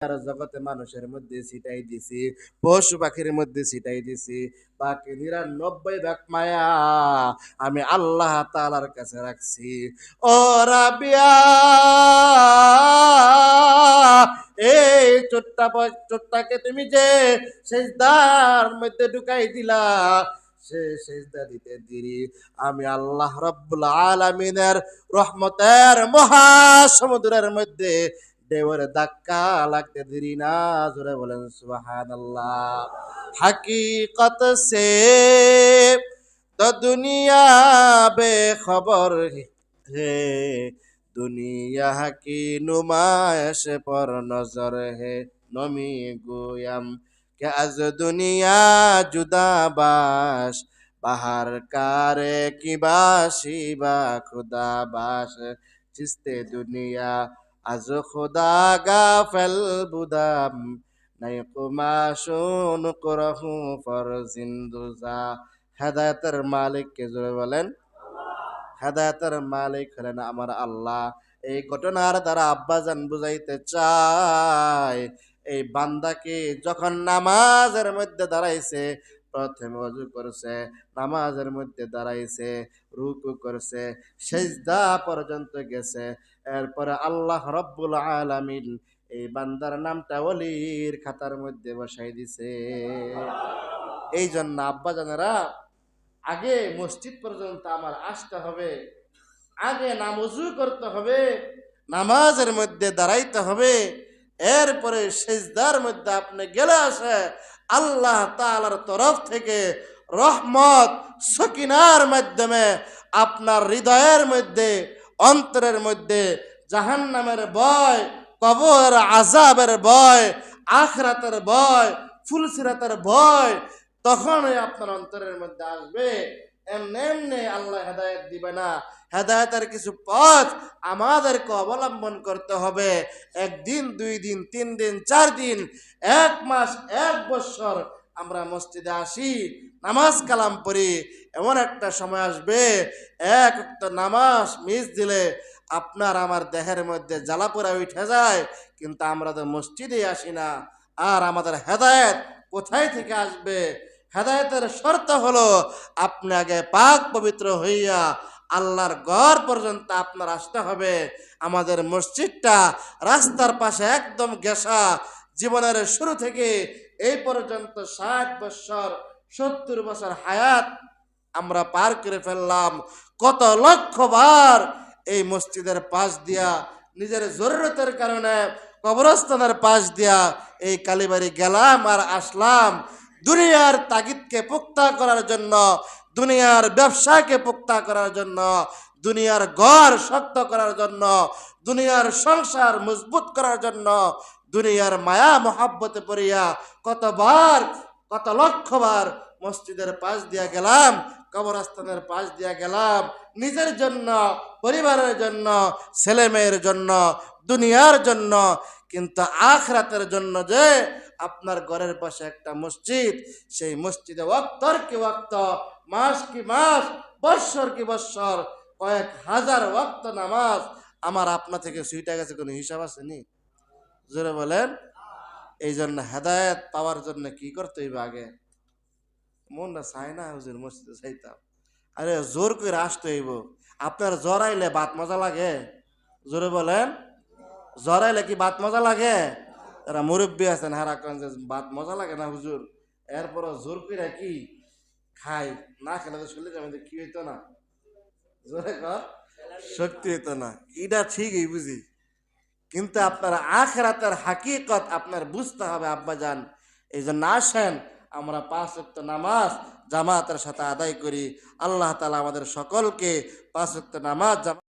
জগতে মানুষের মধ্যে ছিটাই দিছি, পশু পাখির মধ্যে ছিটাই দিছি, বাকি নিরানব্বই ভাগ মায়া আমি আল্লাহ তালার কাছে রাখছি। ও রাবিয়া, এই চোট্টা চোট্টাকে তুমি যে সেজদার মধ্যে ঢুকাই দিলা, সে সেজদা দিতে দিরি। আমি আল্লাহ রব্বুল আলামিনের রহমতের মহাসমুদ্রের মধ্যে দেওয়ার ধাক্কা লাগতে দেরি না, জোরে বলেন সুবাহান আল্লাহ হাকিকত সে তো দুনিয়া বে খবর হে, দুনিয়া কি নুমায়শ পর নজর হে, নমি গোয়াম। কে আজ দুনিয়া জুদাবাস বাহার কারে কি বাসি বা খুদাবাস। চিস্তে দুনিয়া از خدا غافل بودم নাইকুমাশুন কুরহু ফরজিন্দুজা হেদায়তের মালিক কে জুড়ে বলেন? হেদায়তের মালিক হলেন আমার আল্লাহ। এই ঘটনার দ্বারা আব্বাজান বুঝাইতে চায়, এই বান্দাকে যখন নামাজের মধ্যে দাঁড়াইছে প্রথমে অজু করছে, নামাজের মধ্যে দাঁড়াইছে, রুকু করছে, সেজদা পর্যন্ত গেছে। এরপরে আল্লাহ রব্বুল আলামিন এই বান্দার নামটা অলির খাতার মধ্যে বসাই দিছে। এই জন্য আব্বা জানেরা, আগে মসজিদ পর্যন্ত আমার আসতে হবে, আগে নামজু করতে হবে, নামাজের মধ্যে দাঁড়াইতে হবে, এরপরে সেজদার মধ্যে আপনি গেলে আসে আল্লাহ তালার তরফ থেকে রহমত সকিনার মাধ্যমে আপনার হৃদয়ের মধ্যে, অন্তরের মধ্যে, জাহান্নামের বয় কবর আজাবের বয় আখরাতের বয় ফুলসিরাতের ভয় তখনই আপনার অন্তরের মধ্যে আসবে। এমনি আল্লাহ হেদায়ত দিবে না। হেদায়তের কিছু পথ আমাদেরকে অবলম্বন করতে হবে। একদিন, দুই দিন, তিন দিন, চার দিন, এক মাস, এক বছর আমরা মসজিদে আসি, নামাজ কালাম পড়ি। এমন একটা সময় আসবে, এক একটা নামাজ মিস দিলে আপনার আমার দেহের মধ্যে জ্বালা জ্বালাপোড়া উঠে যায়, কিন্তু আমরা তো মসজিদে আসি না। আর আমাদের হেদায়েত কোথায় থেকে আসবে? হেদায়েতের শর্ত হলো আপনি আগে পাক পবিত্র হইয়া আল্লাহর ঘর পর্যন্ত আপনার আসতে হবে। আমাদের মসজিদটা রাস্তার পাশে একদম গেসা জীবনের শুরু থেকে এই পর্যন্ত ষাট বছর, সত্তর বছর হায়াত আমরা পার করে ফেললাম। কত লক্ষ বার এই মসজিদের পাশ দিয়া, নিজের জরুরতের কারণে কবরস্থানের পাশ দিয়া এই কালীবাড়ি গেলাম আর আসলাম। দুনিয়ার তাগিদকে পোক্তা করার জন্য, দুনিয়ার ব্যবসাকে পোক্তা করার জন্য, দুনিয়ার ঘর শক্ত করার জন্য, দুনিয়ার সংসার মজবুত করার জন্য, দুনিয়ার মায়া মহাব্বতে পড়িয়া কতবার, কত লক্ষবার মসজিদের পাশ দিয়া গেলাম, কবরস্থানের পাশ দিয়া গেলাম, নিজের জন্য, পরিবারের জন্য, ছেলেমেয়ের জন্য, দুনিয়ার জন্য, কিন্তু আখরাতের জন্য যে আপনার ঘরের পাশে একটা মসজিদ, সেই মসজিদে ওয়াক্তর কি ওয়াক্ত মাস কি মাস, বৎসর কি বৎসর, কয়েক হাজার ওয়াক্ত নামাজ। আমার আপনা থেকে সুইটা গেছে, কোনো হিসাব আছে নি জোরে বলেন। এই জন্য হেদায়ত পাওয়ার জন্য কি করতে হইবে আগে? মনটা চাই না হুজুর, মসজিদে চাইতাম আরে জোর করে আসতে হইব। আপনার জ্বর আইলে বাত মজা লাগে? জোরে বলেন। জ্বর আইলে কি বাত মজা লাগে? এরা মুরব্বী আছেন হারা কন যে বাত মজা লাগে না হুজুর? এরপর জোর করে কি খাই? না খেলে তো শরীরের মধ্যে কি হইতো না। জোরে কর, শক্তি হইতো না। এটা ঠিকই বুঝি। কিন্তু আপনার আখরাতের হাকিকত আপনার বুঝতে হবে আব্বাজান এই জন্য আসেন, আমরা পাঁচ ওয়াক্ত নামাজ জামাতের সাথে আদায় করি। আল্লাহ তালা আমাদের সকলকে পাঁচ ওয়াক্ত নামাজ